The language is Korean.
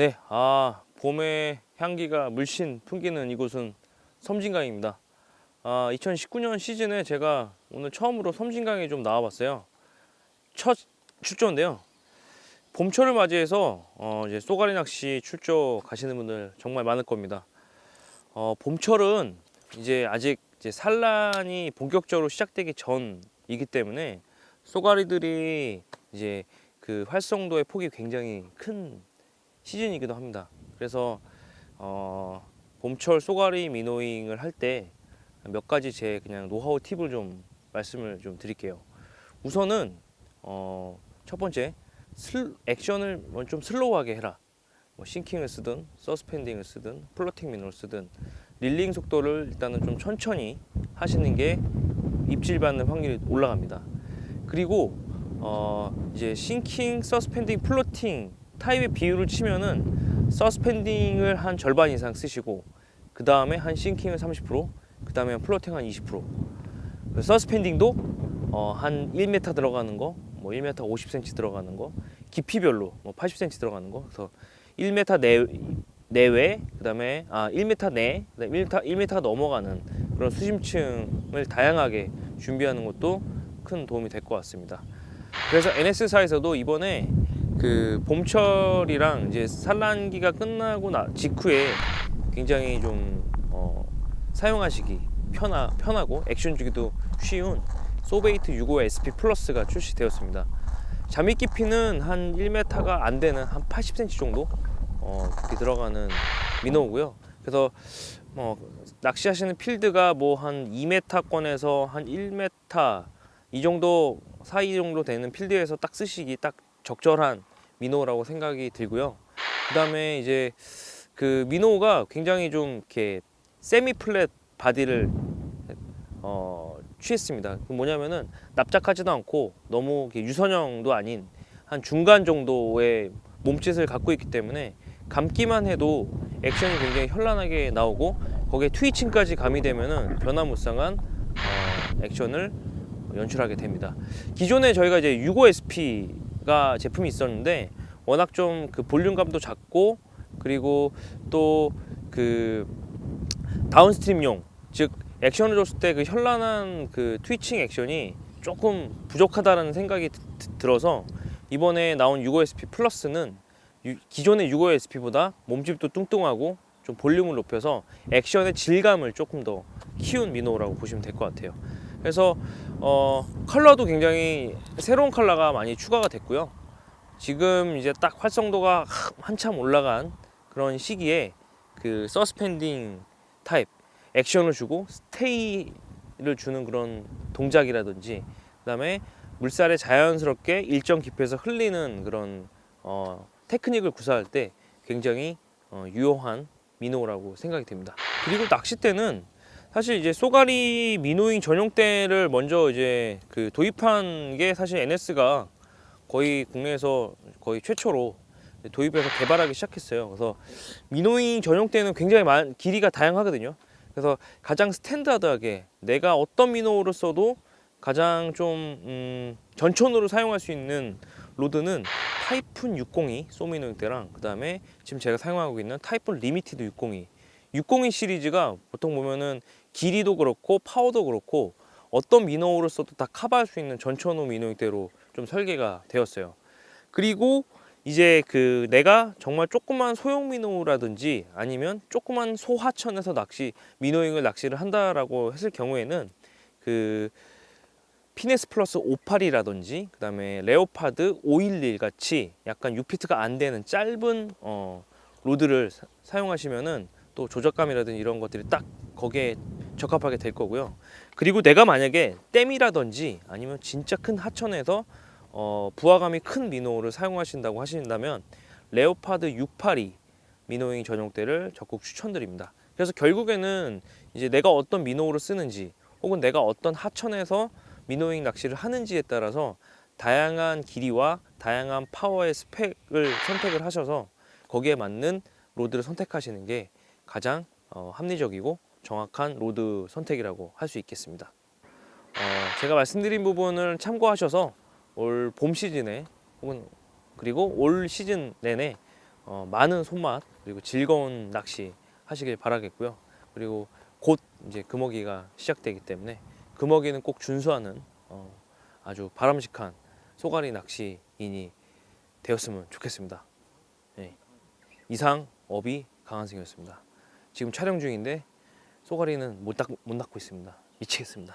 네, 아 봄의 향기가 물씬 풍기는 이곳은 섬진강입니다. 아 2019년 시즌에 제가 오늘 처음으로 섬진강에 좀 나와봤어요. 첫 출조인데요. 봄철을 맞이해서 어, 이제 쏘가리 낚시 출조 가시는 분들 정말 많을 겁니다. 어, 봄철은 이제 아직 이제 산란이 본격적으로 시작되기 전이기 때문에 쏘가리들이 이제 그 활성도의 폭이 굉장히 큰 시즌이기도 합니다. 그래서 어, 봄철 쏘가리 미노잉을 할 때 몇 가지 제 그냥 노하우 팁을 좀 말씀을 좀 드릴게요. 우선은 어, 첫 번째 슬, 액션을 뭐좀 슬로우하게 해라. 뭐 싱킹을 쓰든 서스펜딩을 쓰든 플로팅 미노를 쓰든 릴링 속도를 일단은 좀 천천히 하시는 게 입질 받는 확률이 올라갑니다. 그리고 어 이제 싱킹, 서스펜딩, 플로팅 타입의 비율을 치면은 서스펜딩을 한 절반 이상 쓰시고 그 다음에 한 싱킹을 30%, 그 다음에 플로팅 한 20%. 그 서스펜딩도 어, 한 1m 들어가는 거, 뭐 1m 50cm 들어가는 거, 깊이별로 뭐 80cm 들어가는 거, 그래서 1m 내 내외, 그다음에 아 1m 내, 그다음에 1m 1m 넘어가는 그런 수심층을 다양하게 준비하는 것도 큰 도움이 될 것 같습니다. 그래서 NS사에서도 이번에 그 봄철이랑 이제 산란기가 끝나고 나 직후에 굉장히 좀 어, 사용하시기 편하, 편하고 액션 주기도 쉬운 소베이트 65 SP 플러스가 출시되었습니다. 잠입 깊이는 한 1m가 안 되는 한 80cm 정도 어, 깊이 들어가는 민어고요. 그래서 뭐 낚시하시는 필드가 뭐 한 2m권에서 한 1m 이 정도 사이 정도 되는 필드에서 딱 쓰시기 딱 적절한 민어라고 생각이 들고요. 그 다음에 이제 그 민어가 굉장히 좀 이렇게 세미 플랫 바디를 어, 취했습니다. 그 뭐냐면은 납작하지도 않고 너무 유선형도 아닌 한 중간 정도의 몸짓을 갖고 있기 때문에 감기만 해도 액션이 굉장히 현란하게 나오고 거기에 트위칭까지 가미되면은 변화무쌍한 어, 액션을 연출하게 됩니다. 기존에 저희가 이제 65SP 가 제품이 있었는데 워낙 좀 그 볼륨감도 작고 그리고 또 그 다운스트림용 즉 액션을 줬을 때 그 현란한 그 트위칭 액션이 조금 부족하다는 생각이 들어서 이번에 나온 65SP 플러스는 유- 기존의 65SP보다 몸집도 뚱뚱하고 좀 볼륨을 높여서 액션의 질감을 조금 더 키운 미노라고 보시면 될 것 같아요. 그래서 어, 컬러도 굉장히 새로운 컬러가 많이 추가가 됐고요. 지금 이제 딱 활성도가 하- 한참 올라간 그런 시기에 그 서스펜딩 타입 액션을 주고 스테이를 주는 그런 동작이라든지 그다음에 물살에 자연스럽게 일정 깊이에서 흘리는 그런 어, 테크닉을 구사할 때 굉장히 어, 유용한 미노라고 생각이 됩니다. 그리고 낚싯대는 사실 이제 쏘가리 미노잉 전용대를 먼저 이제 그 도입한 게 사실 NS가 거의 국내에서 거의 최초로 도입해서 개발하기 시작했어요. 그래서 미노잉 전용대는 굉장히 많, 길이가 다양하거든요. 그래서 가장 스탠다드하게 내가 어떤 미노를 써도 가장 좀 음, 전천으로 사용할 수 있는 로드는 타이푼 602 소미노 때랑 그 다음에 지금 제가 사용하고 있는 타이푼 리미티드 602 602 시리즈가 보통 보면은 길이도 그렇고 파워도 그렇고 어떤 미노를 써도 다 커버할 수 있는 전천후 미노대로 좀 설계가 되었어요. 그리고 이제 그 내가 정말 조그만 소형 미노라든지 아니면 조그만 소하천에서 낚시 미노잉을 낚시를 한다라고 했을 경우에는 그 피네스 플러스 58이라든지 그다음에 레오파드 511 같이 약간 6피트가 안 되는 짧은 어, 로드를 사, 사용하시면은 또 조작감이라든지 이런 것들이 딱 거기에 적합하게 될 거고요. 그리고 내가 만약에 댐이라든지 아니면 진짜 큰 하천에서 어, 부하감이 큰 미노를 사용하신다고 하신다면 레오파드 682 미노잉 전용대를 적극 추천드립니다. 그래서 결국에는 이제 내가 어떤 미노를 쓰는지 혹은 내가 어떤 하천에서 미노잉 낚시를 하는지에 따라서 다양한 길이와 다양한 파워의 스펙을 선택을 하셔서 거기에 맞는 로드를 선택하시는 게 가장 어, 합리적이고 정확한 로드 선택이라고 할 수 있겠습니다. 어, 제가 말씀드린 부분을 참고하셔서 올 봄 시즌에 혹은 그리고 올 시즌 내내 어, 많은 손맛 그리고 즐거운 낚시 하시길 바라겠고요. 그리고 곧 이제 금어기가 시작되기 때문에 금어기는 꼭 준수하는 어, 아주 바람직한 쏘가리 낚시인이 되었으면 좋겠습니다. 네. 이상 어비 강한승이었습니다. 지금 촬영 중인데 쏘가리는 못, 낚, 못 낚고 있습니다. 미치겠습니다.